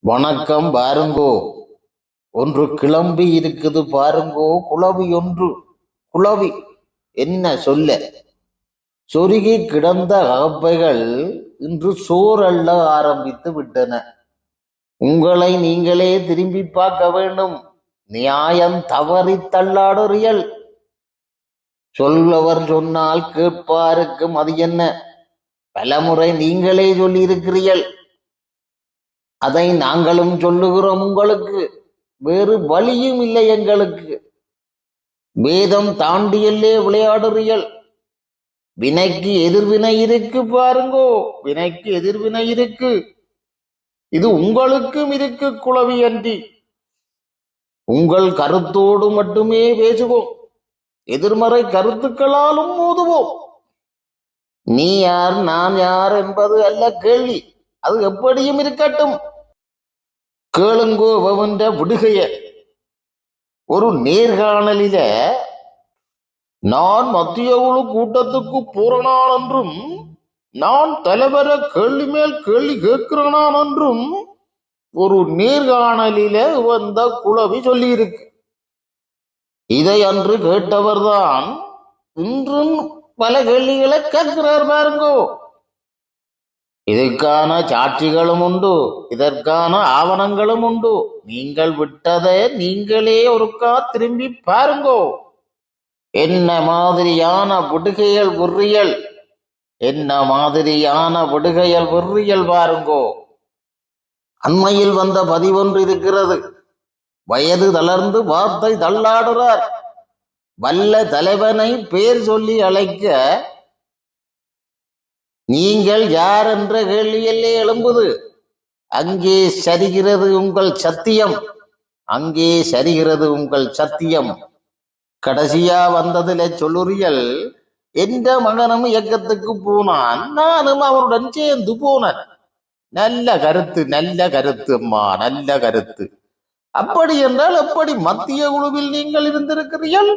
வணக்கம் பாருங்கோ. ஒன்று கிளம்பி இருக்குது பாருங்கோ. குளவி ஒன்று. குளவி என்ன சொல்ல? சொருகி கிடந்த அகப்பைகள் இன்று சோறல்ல ஆரம்பித்து விட்டன. உங்களை நீங்களே திரும்பி பார்க்க வேண்டும். நியாயம் தவறி தள்ளாடுறியல். சொல்பவர் சொன்னால் கேட்பாருக்கும் அது என்ன? பலமுறை நீங்களே சொல்லியிருக்கிறீர்கள். அதை நாங்களும் சொல்லுகிறோம் உங்களுக்கு. வேறு வழியும் இல்லை எங்களுக்கு. வேதம் தாண்டியல்லே விளையாடுறியல். வினைக்கு எதிர்வினை இருக்கு பாருங்கோ. வினைக்கு எதிர்வினை இருக்கு. இது உங்களுக்கும் இருக்கு குளவி அன்றி. உங்கள் கருத்தோடு மட்டுமே பேசுவோம். எதிர்மறை கருத்துக்களாலும் மோதுவோம். நீ யார் நான் யார் என்பது அல்ல கேள்வி. அது எப்படியும் இருக்கட்டும். கேளுங்கோ வென்ற விடுகைய ஒரு நேர்காணலில நான் மத்திய குழு கூட்டத்துக்கு போறனான் என்றும் நான் தலைவர கேள்வி மேல் கேள்வி கேட்கிறனான் என்றும் ஒரு நேர்காணலில வந்த குழவி சொல்லியிருக்கு. இதை அன்று கேட்டவர்தான் இன்றும் பல கேள்விகளை கேட்கிறார் பாருங்கோ. இதற்கான சாட்சிகளும் உண்டு இதற்கான ஆவணங்களும் உண்டு. நீங்கள் விட்டதை நீங்களே ஒருக்கா திரும்பி பாருங்கோ. என்ன மாதிரியான விடுகையல் விறியல் என்ன மாதிரியான விடுகையல் விறியல் பாருங்கோ. அண்மையில் வந்த பதிவொன்று இருக்கிறது. வயது தளர்ந்து வார்த்தை தள்ளாடுறார். வல்ல தலைவனை பேர் சொல்லி அழைக்க நீங்கள் யார் என்ற கேள்வியல்லே எழும்புது. அங்கே சரிகிறது உங்கள் சத்தியம். அங்கே சரிகிறது உங்கள் சத்தியம். கடைசியா வந்ததுல சொல்லுறியல் எந்த மகனும் இயக்கத்துக்கு போனான். நானும் அவருடன் சேர்ந்து போனேன். நல்ல கருத்து நல்ல கருத்து அம்மா நல்ல கருத்து. அப்படி என்றால் எப்படி மத்திய குழுவில் நீங்கள் இருந்திருக்கிறீர்கள்?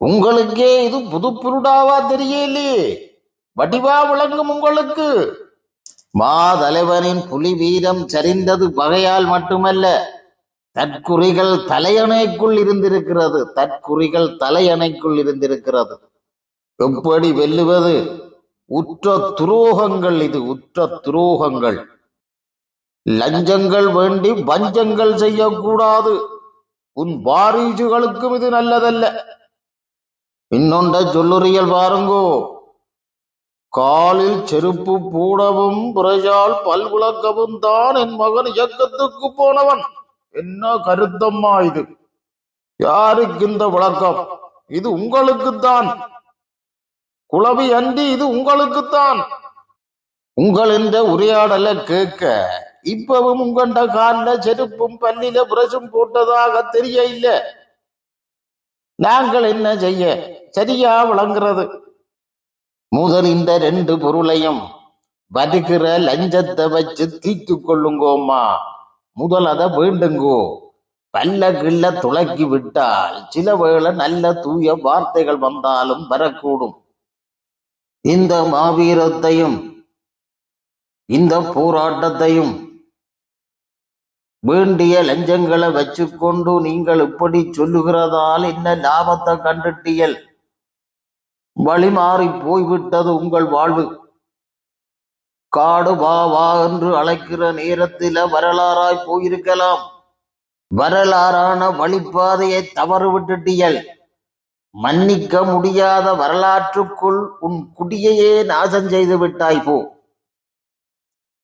உங்களுக்கே இது புது புருடாவா தெரியலையே வடிவா விளங்கும் உங்களுக்கு. மாதலைவனின் புலி வீரம் சரிந்தது பகையால் மட்டுமல்ல தற்குறிகள் தலையணைக்குள் இருந்திருக்கிறது தற்குறிகள் தலையணைக்குள் இருந்திருக்கிறது. எப்படி வெல்லுவது? உற்ற துரோகங்கள் இது உற்ற துரோகங்கள். லஞ்சங்கள் வேண்டி வஞ்சங்கள் செய்யக்கூடாது. உன் வாரிசுகளுக்கும் இது நல்லதல்ல. இன்னொன்றை சொல்லுறியல் பாருங்கோ. காலில் செருப்பு பூடவும் புரஜால் பல்குலக்கவும் தான் என் மகன் இயக்கத்துக்கு போனவன். என்ன கருத்தம்மா இது? யாருக்கு இந்த விளக்கம் இது உங்களுக்குத்தான் குளவி அன்றி இது உங்களுக்குத்தான் உங்கள் என்ற உரையாடலை கேட்க இப்பவும் உங்கண்ட கால்ல செருப்பும் பல்லில பிரசும் போட்டதாக தெரிய இல்ல நாங்கள் என்ன செய்ய? சரியா விளங்குறது முதல் இந்த ரெண்டு பொருளையும் வருகிற லஞ்சத்தை வச்சு தீர்த்து கொள்ளுங்கோம்மா. முதல் அதை வேண்டுங்கோ. பல்ல கிள்ள துளக்கி விட்டால் சில வேளை நல்ல தூய வார்த்தைகள் வந்தாலும் வரக்கூடும். இந்த மாவீரத்தையும் இந்த போராட்டத்தையும் வேண்டிய லஞ்சங்களை வச்சுக்கொண்டு நீங்கள் இப்படி சொல்லுகிறதால் என்ன லாபத்தை கண்டுட்டியல் வழி மாறி போய்விட்டது உங்கள் வாழ்வு. காடு வா வா என்று அழைக்கிற நேரத்தில வரலாறாய் போயிருக்கலாம். வரலாறான வழிப்பாதையை தவறு விட்டுட்டியல் மன்னிக்க முடியாத வரலாற்றுக்குள் உன் குடியையே நாசம் செய்து விட்டாய் போ.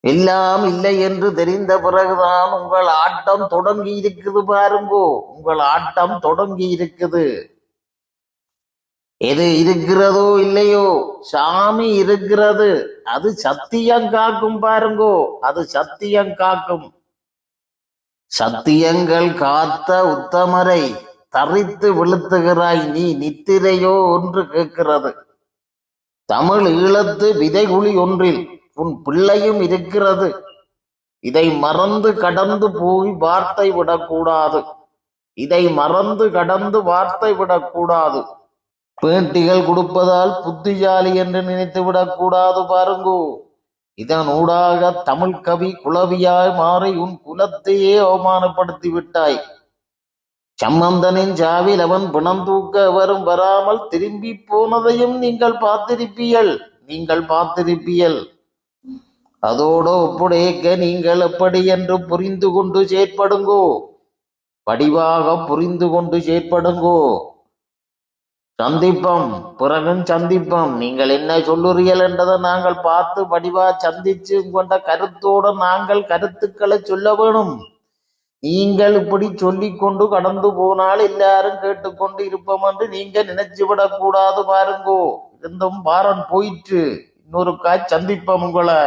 எல்லாம் இல்லை என்று தெரிந்த பிறகுதான் உங்கள் ஆட்டம் தொடங்கி இருக்குது பாருங்கோ. உங்கள் ஆட்டம் தொடங்கி இருக்குது எது இருக்கிறதோ இல்லையோ? சாமி இருக்கிறது. அது சத்தியம் காக்கும் பாருங்கோ. அது சத்தியம் காக்கும். சத்தியங்கள் காத்த உத்தமரை தரித்து விழுத்துகிறாய். நீ நித்திரையோ ஒன்று கேட்கிறது. தமிழ் ஈழத்து விதைகுழி ஒன்றில் உன் பிள்ளையும் இருக்கிறது. இதை மறந்து கடந்து போய் வார்த்தை விடக்கூடாது. இதை மறந்து கடந்து வார்த்தை விடக்கூடாது. பேட்டிகள் கொடுப்பதால் புத்திசாலி என்று நினைத்து விடக்கூடாது பாருங்கோ. இதன் ஊடாக தமிழ் கவி குலவியாய் மாறி உன் குலத்தையே அவமானப்படுத்தி விட்டாய். சம்பந்தனின் சாவில் அவன் பிணம் தூக்க வரும் வராமல் திரும்பி போனதையும் நீங்கள் பார்த்திருப்பீர்கள். நீங்கள் பார்த்திருப்பீர்கள். அதோடு ஒப்புடைக்க நீங்கள் எப்படி என்று புரிந்து கொண்டு செயற்படுங்கோ. படிவாக புரிந்து கொண்டு செயற்படுங்கோ. சந்திப்போம். பிறகும் சந்திப்போம். நீங்கள் என்ன சொல்லுறீர்கள் என்றதை நாங்கள் பார்த்து வடிவா சந்திச்சு கொண்ட கருத்தோடு நாங்கள் கருத்துக்களை சொல்ல வேணும். நீங்கள் இப்படி சொல்லி கொண்டு கடந்து போனால் எல்லாரும் கேட்டுக்கொண்டு இருப்போம் என்று நீங்க நினைச்சு விடக்கூடாது பாருங்கோ. இருந்தும் பாரன் போயிற்று. இன்னொரு காய் சந்திப்போம் உங்களை.